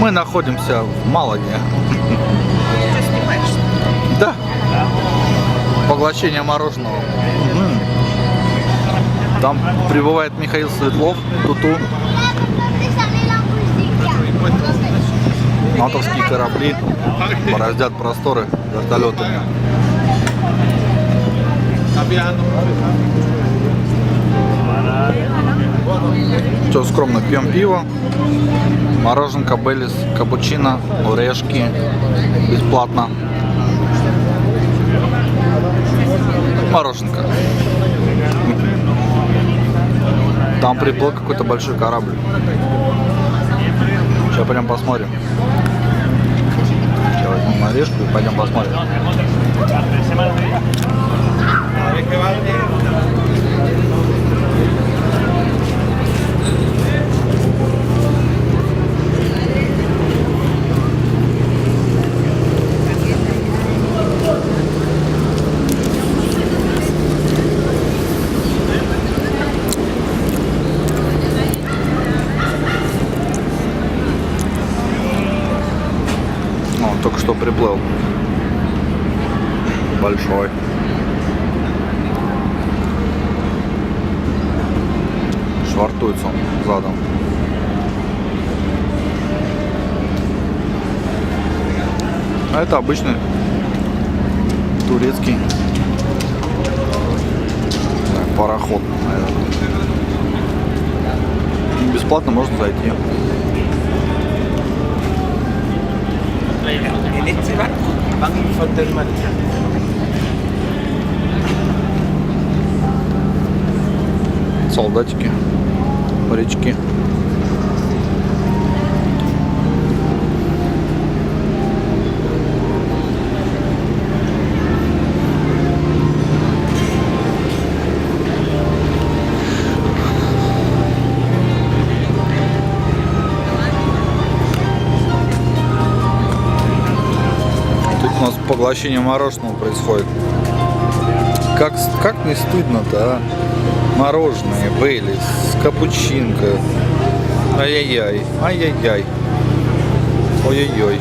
Мы находимся в Малаге. Что снимаешь? Да. Поглощение мороженого. Там прибывает Михаил Светлов, Туту, натовские корабли бороздят просторы вертолетами. Все скромно, пьем пиво, мороженка, Беллис, капучино, орешки, бесплатно. Мороженка. Там приплыл какой-то большой корабль. Сейчас пойдем посмотрим. Сейчас возьмем орешку и пойдем посмотрим. О, он только что приплыл. Большой. Швартуется он задом. А это обычный турецкий пароход, наверное. Бесплатно можно зайти. Elektrik Bank von Denmark. солдатики, морячки. У нас поглощение мороженого происходит. Как, как не стыдно-то, а? Мороженое, Бейлис, капучинка. Ай-яй-яй, ай-яй-яй. Ой-ой-ой.